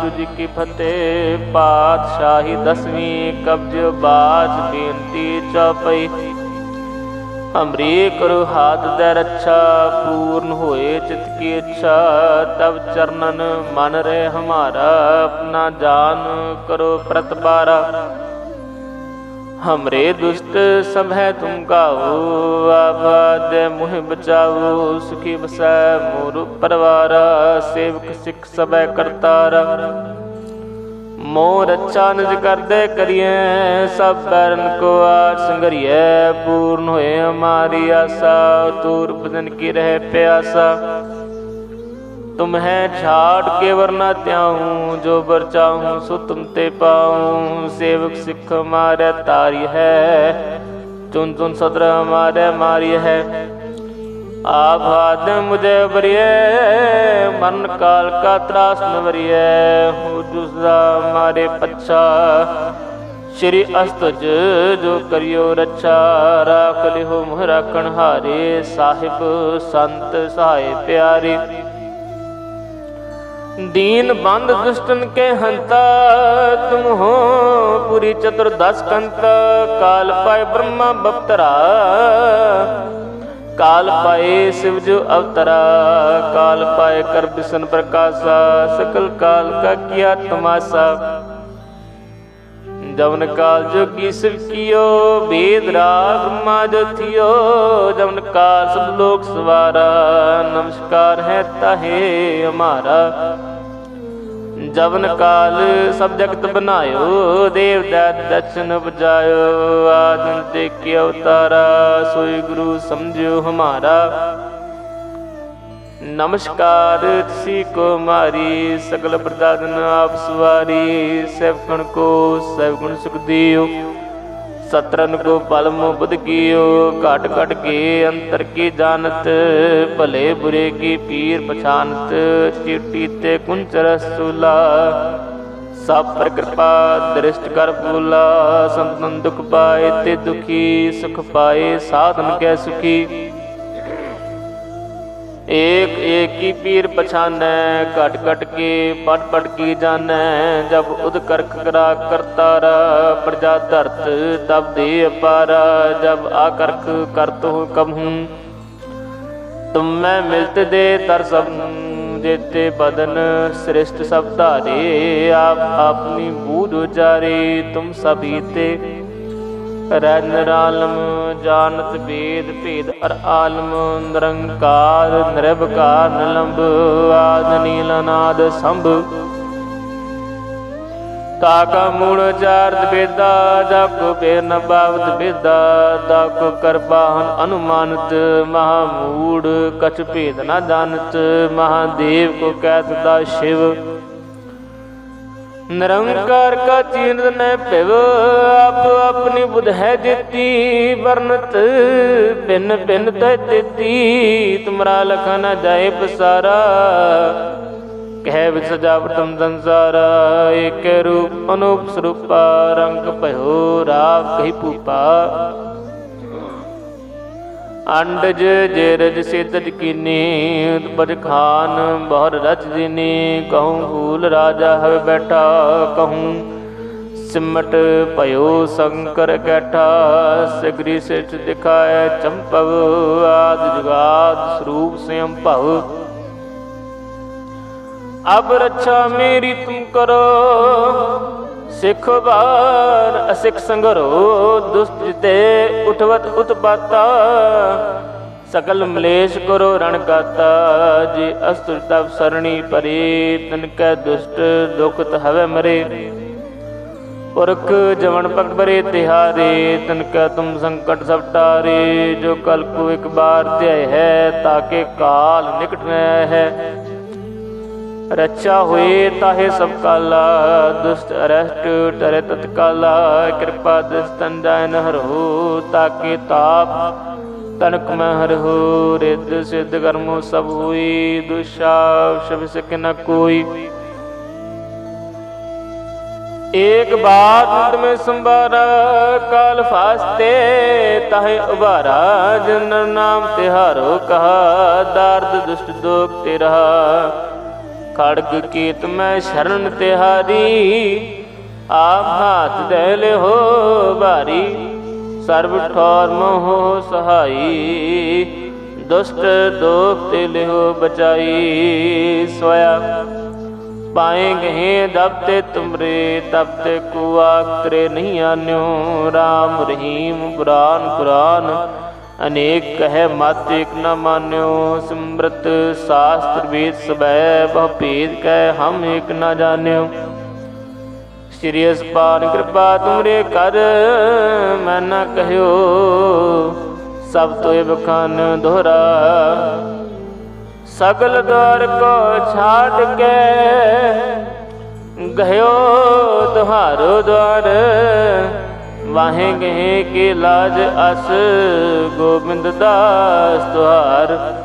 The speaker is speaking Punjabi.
ਵਾਹਿਗੁਰੂ ਜੀ ਕੀ ਫਤਿਹ, ਪਾਤਸ਼ਾਹੀ ਦਸਵੀਂ ਕਬਜ ਬਾਜ ਬੇਨਤੀ ਚੌਪਈ। ਅਮਰੀਕ ਕਰੋ ਹਾਥ ਦੇ ਰੱਛਾ, ਪੂਰਨ ਹੋਏ ਚਿਤ ਕੀ ਇੱਛਾ ਤਬ ਚਰਨਨ ਮਨ ਰੇ ਹਮਾਰਾ, ਆਪਣਾ ਜਾਨ ਕਰੋ ਪ੍ਰਤਪਾਰਾ। ਹਮਰੇ ਦੁਸ਼ਟ ਸਭ ਹੈ ਤੁਮ ਕਾਹੂ ਆਬਾਦ ਮੁਹਿ ਬਚਾਓ ਸੁਖੀ ਬਸੈ ਮੋਰ ਪਰਵਾਰ ਸੇਵਕ ਸਿੱਖ ਸਭੈ ਕਰਤਾਰ ਮੋਰ ਅੱਛਾ ਨਿਜ ਕਰਦੇ ਕਰੀਏ ਸਭ ਬਰਨ ਕੋ ਆਰ ਸੰਗਰੀਏ ਪੂਰਨ ਹੋਏ ਹਮਾਰੀ ਆਸਾ ਤੂਰ ਬਦਨ ਕੀ ਰਹਿ ਪਿਆਸਾ तुम है झाड़ के वरना त्याऊं जो बर चाहूं सो तुम ते पाऊं सेवक सिख हमारे तारी है चुन चुन सदर हमारे मारी है आप हाथ मुझे बरिए मन काल का त्रास न बरिए हो जुसदा हमारे पच्छा श्री अस्तज जो करियो रक्षा राख लिहो मुह राखण हारे साहिब संत सहाय प्यारे दीन बंद दुष्टन के हंता तुम हो पूरी चतुर्दश कंत काल पाए ब्रह्मा बप्तरा काल पाए शिव जो अवतरा काल पाए कर विष्ण प्रकाशा सकल काल का किया तमाशा जवन काल जोगी शिव कियो वेद राग ब्रह्मा जो थियो जवन काल सब लोग सवारा नमस्कार है ताहे हमारा ਜਵਨ ਕਾਲ ਸਭ ਜਗਤ ਬਨਾਇਓ ਦੇਵ ਦੈ ਦਰਸ਼ਨ ਬਜਾਇਓ ਆਦਮ ਤੇ ਕੀ ਅਵਤਾਰਾ, ਸੋਈ ਗੁਰੂ ਸਮਝਿਓ ਹਮਾਰਾ। ਨਮਸਕਾਰ, ਤਸੀ ਕੋ ਮਾਰੀ, ਸਗਲ ਪ੍ਰਦਾਨ ਆਪ ਸਵਾਰੀ ਸਭ ਕਣ ਕੋ ਸਭ ਗੁਣ ਸਤਰਨ ਕੋ ਪਲਮ ਬੁਧ ਕੀਓ, ਘਟ ਘਟ ਕੇ ਅੰਤਰ ਕੀ ਜਾਣਤ, ਭਲੇ ਬੁਰੇ ਕੀ ਪੀਰ ਪਛਾਨਤ, ਚਿੱਟੀ ਤੇ ਕੁੰਚਰ ਸੂਲਾ ਸਭ ਪਰ ਕਿਰਪਾ ਦ੍ਰਿਸ਼ਟ ਕਰ ਬੂਲਾ ਸੰਤਨ ਦੁਖ ਪਾਏ ਤੇ ਦੁਖੀ, ਸੁਖ ਪਾਏ ਸਾਧਨ ਕੈ ਸੁਖੀ। ਏਕ ਏਕ ਹੀ ਪੀਰ ਪਛਾਨੈ, ਘਟ ਘਟ ਕੇ ਪੜ ਪੜ ਕੀ ਜਾਣੈ, ਜਬ ਉਦ ਕਰਖ ਕਰਾ ਕਰਤਾਰ ਪ੍ਰਜਾ ਧਰਤ ਤਬ ਦੇ ਅਪਾਰ, ਜਬ ਆ ਕਰਖ ਕਰਤ ਹੋ ਕਮਹੂ, ਤੁਮ ਮੈਂ ਮਿਲਤ ਦੇ ਤਰ ਸਭ ਦੇਤੇ ਬਦਨ ਸ੍ਰਿਸ਼ਟ ਸਭ ਧਾਰੇ, ਆਪ ਆਪਣੀ ਬੂਝ ਉਚਾਰੇ, ਤੁਮ ਸਭੀ ਤੇ ਰਹਿ ਨਿਰਾਲਮ, ਜਾਣਤ ਵੇਦ ਭੇਦ ਅਰ ਆਲਮ, ਨਿਰੰਕਾਰ ਨਿਰਭਕਾਰ ਨਿਲੰਬ, ਆਦ ਨੀਲ ਅਨਾਦ ਸੰਭ। ਤਾਕਾ ਮੂੜ ਚਾਰਤ ਬੇਦਾ ਜਪ ਬੇਰ ਨ ਬਾਵਤ ਬੇਦਾ ਤਾਕੋ ਕਰਪਾਹਨ ਅਨੁਮਾਨਤ ਮਹਾਮੂੜ ਕਛ ਭੇਦ ਨ ਜਾਣਤ ਮਹਾਦੇਵ ਕੋ ਕਹਿਤ ਦਾ ਸ਼ਿਵ। ਨਿਰੰਕਾਰ ਕਾ ਚੀਨਤ ਨੈ ਭਿਵ, ਆਪ ਆਪਣੀ ਬੁਧ ਹੈ ਦਿੱਤੀ, ਵਰਨਤ ਪਿੰਨ ਪਿੰਨ ਤੈ ਦਿੱਤੀ, ਤੁਮਰਾ ਲਖਾ ਨ ਜਾਏ ਪਸਾਰਾ। ਕਹਿ ਵਿਚ ਸਜਾਵਟਮ ਸੰਸਾਰ, ਏਕ ਰੂਪ ਅਨੂਪ ਸਰੂਪਾ, ਰੰਗ ਭਇਓ ਰਾਵ ਕਹੀ ਭੂਪਾ। ਅੰਡਜ ਜੇਰਜ ਸਿੱਧਜ ਕੀਨੀ ਉਤਪਜ ਖਾਨ ਬਹੁਰ ਰਚ ਜਿਨੀ ਕਹੂੰ ਭੂਲ ਰਾਜਾ ਹਵੇ ਬੈਠਾ, ਕਹੂੰ ਸਿਮਟ ਭਇਓ ਸ਼ੰਕਰ ਕੈਠਾ, ਸਗਰੀ ਸਿਚ ਦਿਖਾਏ ਚੰਪਵ, ਆਦ ਜੁਗਾਦ ਸਰੂਪ ਸਿਮ ਭਵ। ਅਬ ਰੱਛਾ ਮੇਰੀ ਤੁਮ ਕਰੋ ਸਿੱਖ ਬਾਰ ਅਸਿੱਖ ਸੰਗਰੋ ਦੁਸਤ ਜਿਤੇ ਉਠਵਤ ਉਤਪਾਤਾ। ਸਕਲ ਮਲੇਸ਼ ਕਰੋ ਰਣ ਕਾਤਾ ਜੇ ਅਸਤੁਰ ਤਬ ਸਰਣੀ ਪਰੇ ਤਨ ਕੈ ਦੁਸ਼ਟ ਦੁਖਤ ਹਵੇ ਮਰੇ। ਪੁਰਖ ਜਵਨ ਪਗ ਬਰੇ ਤਿਹਾਰੇ, ਤਨ ਕੈ ਤੁਮ ਸੰਕਟ ਸਭ ਟਾਰੇ। ਜੋ ਕਲ ਕੋ ਇੱਕ ਬਾਰ ਧਿਆਇ ਹੈ ਤਾਕੇ ਕਾਲ ਨਿਕਟ ਹੈ। ਰੱਛਾ ਹੋਏ ਤਾਹੇ ਸਭ ਕਾਲਾ, ਦੁਸ਼ਟ ਅਰਸ਼ਟ ਟਰੇ ਤਤਕਾਲਾ, ਕਿਰਪਾ ਦਸਤੰਦਾ ਨਹਰੋ ਤਾਕੇ ਤਾਪ ਤਨਕ ਮਹਰ ਹੋ, ਰਿੱਧ ਸਿੱਧ ਕਰਮੋ ਸਭ ਹੋਈ ਦੁਸ਼ਾ ਸ਼ਬ ਸਿਕ ਨ ਕੋਈ। ਏਕ ਬਾਤ ਮੈਂ ਸੰਭਾਰ, ਕਾਲ ਫਾਸਤੇ ਤਾਹੇ ਉਭਾਰਾ ਜਨ ਨਾਮ ਤਿਹਾਰੋ ਕਹਾ, ਦਰਦ ਦੁਸ਼ਟ ਦੁਖ ਤੇਰਾ। ਖੜਗ ਕੀਤ ਮੈਂ ਸ਼ਰਨ ਤਿਹਾਰੀ, ਆਪ ਹਾਥ ਦੇ ਲਿਹੋ ਭਾਰੀ ਸਰਬ ਠੌਰ ਮੋਹ ਸਹਾਈ, ਦੁਸ਼ਟ ਦੋਖ ਤੇ ਲਿਹੋ ਬਚਾਈ। ਸੋਇਆ ਪਾਏ ਗਏ ਦਬ ਤੇ ਤੁਮਰੇ, ਤਬ ਤੇ ਕੁਆ ਕਰੇ ਨਹੀਂ ਆਨਿਓ। RAM ਰਹੀਮ ਕੁਰਾਨ ਕੁਰਾਨ ਅਨੇਕ ਕਹਿ ਮਤ ਇਕ ਨ ਮਾਨਿਓ, ਸਿਮਰਤ ਸਾਸਤਰ ਵੇਦ ਸਬੈ ਬਹੁ ਭੇਦ ਕਹਿ ਹਮ ਇਕ ਨ ਜਾਣਿਓ। ਸ੍ਰੀ ਅਸਪਾਨ ਕਿਰਪਾ ਤੁਮਰੇ ਕਰ, ਮੈਂ ਨਾ ਕਹਿਓ, ਸਭ ਤੋਏ ਬਖਾਨ ਦੋਹਰਾ। ਸਗਲ ਦਰ ਕੋ ਛਾੜ ਕੇ ਗਹਿਓ, ਤੁਹਾਰੋ ਦਵਾਰ ਵਾਹੇ ਗਏ ਕੇ ਲਾਜ ਅਸ ਗੋਬਿੰਦ ਦਾਸ ਤੁਹਾਰ।